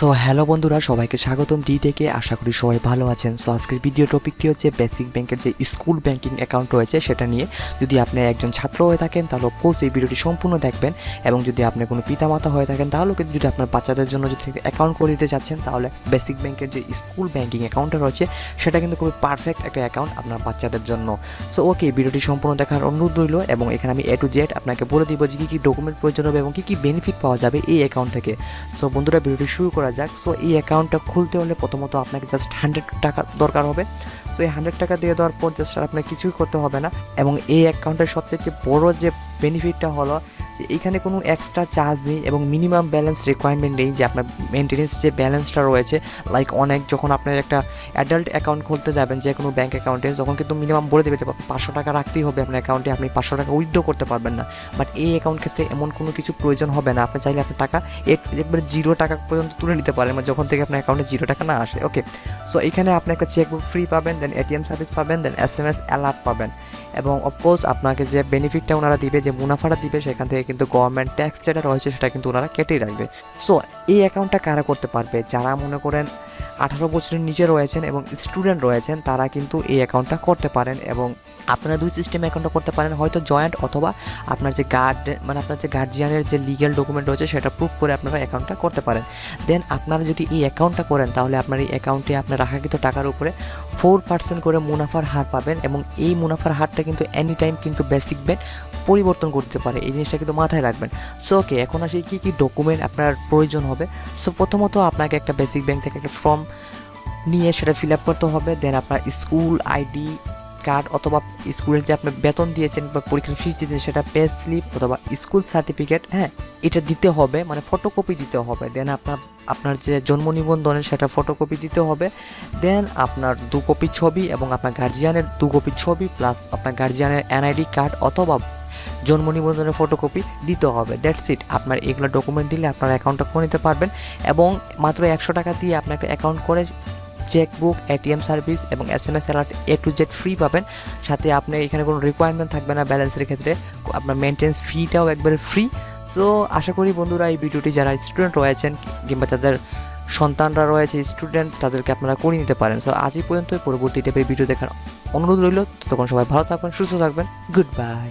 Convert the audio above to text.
So hello বন্ধুরা, সবাইকে স্বাগতম ডি থেকে আশা করি সবাই ভালো আছেন। সো আজকের ভিডিও টপিকটি হচ্ছে বেসিক ব্যাংকের যে স্কুল ব্যাংকিং অ্যাকাউন্ট রয়েছে, সেটা নিয়ে। যদি আপনি একজন ছাত্র হয়ে থাকেন, তাহলে অফকোর্স এই ভিডিওটি সম্পূর্ণ দেখবেন। এবং যদি আপনি কোনো পিতামাতা হয়ে থাকেন, তাহলে কিন্তু যদি আপনার বাচ্চাদের জন্য যদি অ্যাকাউন্ট করে দিতে চাচ্ছেন, তাহলে বেসিক ব্যাংকের যে স্কুল ব্যাংকিং অ্যাকাউন্টটা রয়েছে, সেটা কিন্তু খুবই পারফেক্ট একটা অ্যাকাউন্ট আপনার বাচ্চাদের জন্য। সো ওকে ভিডিওটি সম্পূর্ণ দেখার অনুরোধ রইল, এবং এখানে আমি এ টু জেড আপনাকে বলে দিব যে কী কী ডকুমেন্ট প্রয়োজন হবে এবং কী কী বেনিফিট পাওয়া যাবে এই অ্যাকাউন্ট থেকে। সো বন্ধুরা ভিডিওটি শুরু করা যাক সো এই অ্যাকাউন্টটা খুলতে হলে প্রথমত আপনাকে জাস্ট হান্ড্রেড টাকা দরকার হবে। সো এই হান্ড্রেড টাকা দিয়ে দেওয়ার পর জাস্ট আপনাকে কিছুই করতে হবে না। এবং এই অ্যাকাউন্টের সবথেকে যে বড় যে বেনিফিটটা হলো যে এখানে কোনো এক্সট্রা চার্জ নেই এবং মিনিমাম ব্যালেন্স রিকোয়ারমেন্ট নেই যে আপনার মেনটেন্স যে ব্যালেন্সটা রয়েছে লাইক অনেক যখন আপনার একটা অ্যাডাল্ট অ্যাকাউন্ট খুলতে যাবেন, যে কোনো ব্যাঙ্ক অ্যাকাউন্টে তখন কিন্তু মিনিমাম বলে দেবে যে পাঁচশো টাকা রাখতেই হবে আপনার অ্যাকাউন্টে আপনি পাঁচশো টাকা উইথড্র করতে পারবেন না। বাট এই অ্যাকাউন্ট ক্ষেত্রে এমন কোনো কিছু প্রয়োজন হবে না। আপনি চাইলে আপনার টাকা এক- একবারে জিরো টাকা পর্যন্ত তুলে নিতে পারেন যখন থেকে আপনার অ্যাকাউন্টে জিরো টাকা না আসে। ওকে সো এখানে আপনি একটা চেকবুক ফ্রি পাবেন দেন এটিএম সার্ভিস পাবেন দেন এস এম এস অ্যালার্ট পাবেন। এবং অফকোর্স আপনাকে যে বেনিফিটটা ওনারা দিবে, যে মুনাফাটা দিবে, সেখান থেকে কিন্তু গভর্নমেন্ট ট্যাক্স যেটা রয়েছে সেটা কিন্তু ওনারা কেটেই রাখবে। সো এই অ্যাকাউন্টটা কারা করতে পারবে? যারা মনে করেন আঠারো বছরের নিচে রয়েছেন এবং স্টুডেন্ট রয়েছেন, তারা কিন্তু এই অ্যাকাউন্টটা করতে পারেন এবং আপনারা দুই সিস্টেম অ্যাকাউন্টটা করতে পারেন, হয়তো জয়েন্ট অথবা আপনার যে গার্ড মানে আপনার যে গার্জিয়ানের যে লিগ্যাল ডকুমেন্ট রয়েছে, সেটা প্রুভ করে আপনারা অ্যাকাউন্টটা করতে পারেন। দেন আপনারা যদি এই অ্যাকাউন্টটা করেন, তাহলে আপনার এই অ্যাকাউন্টে আপনার রাখাকৃত টাকার উপরে ফোর পার্সেন্ট করে মুনাফার হার পাবেন এবং এই মুনাফার হারটা কিন্তু এনি টাইম কিন্তু বেসিক ব্যাংক পরিবর্তন করতে পারে। এই জিনিসটা কিন্তু মাথায় রাখবেন। সো ওকে এখন আসি কী কী ডকুমেন্ট আপনার প্রয়োজন হবে। সো প্রথমত আপনাকে একটা বেসিক ব্যাংক থেকে একটা ফর্ম নিয়ে সেটা ফিল আপ করতে হবে। দেন আপনার স্কুল আইডি কার্ড অথবা স্কুলের যে আপনি বেতন দিয়েছেন বা পরীক্ষার ফিস দিয়েছেন, সেটা পে স্লিপ অথবা স্কুল সার্টিফিকেট হ্যাঁ এটা দিতে হবে মানে ফটোকপি দিতে হবে। দেন আপনার আপনার যে জন্ম নিবন্ধনের, সেটা ফটোকপি দিতে হবে। দেন আপনার দু কপি ছবি এবং আপনার গার্জিয়ানের দু কপি ছবি প্লাস আপনার গার্জিয়ানের এনআইডি কার্ড অথবা জন্ম নিবন্ধনের ফটোকপি দিতে হবে। দ্যাটস ইট আপনার এগুলো ডকুমেন্ট দিলে আপনার অ্যাকাউন্টটা করে নিতে পারবেন এবং মাত্র একশো টাকা দিয়ে আপনাকে অ্যাকাউন্ট করে চেকবুক এটিএম সার্ভিস এবং S M S alert A to Z free পাবেন। সাথে আপনি এখানে কোনো রিকোয়ারমেন্ট থাকবে না ব্যালেন্সের ক্ষেত্রে। আপনার মেনটেন্স ফিটাও একবারে ফ্রি সো আশা করি বন্ধুরা এই ভিডিওটি যারা স্টুডেন্ট রয়েছেন কিংবা যাদের সন্তানরা রয়েছে স্টুডেন্ট তাদেরকে আপনারা করে নিতে পারেন। সো আজই পর্যন্ত পরবর্তী টাইপের ভিডিও দেখার অনুরোধ রইল। ততক্ষণ সবাই ভালো থাকবেন, সুস্থ থাকবেন। Good bye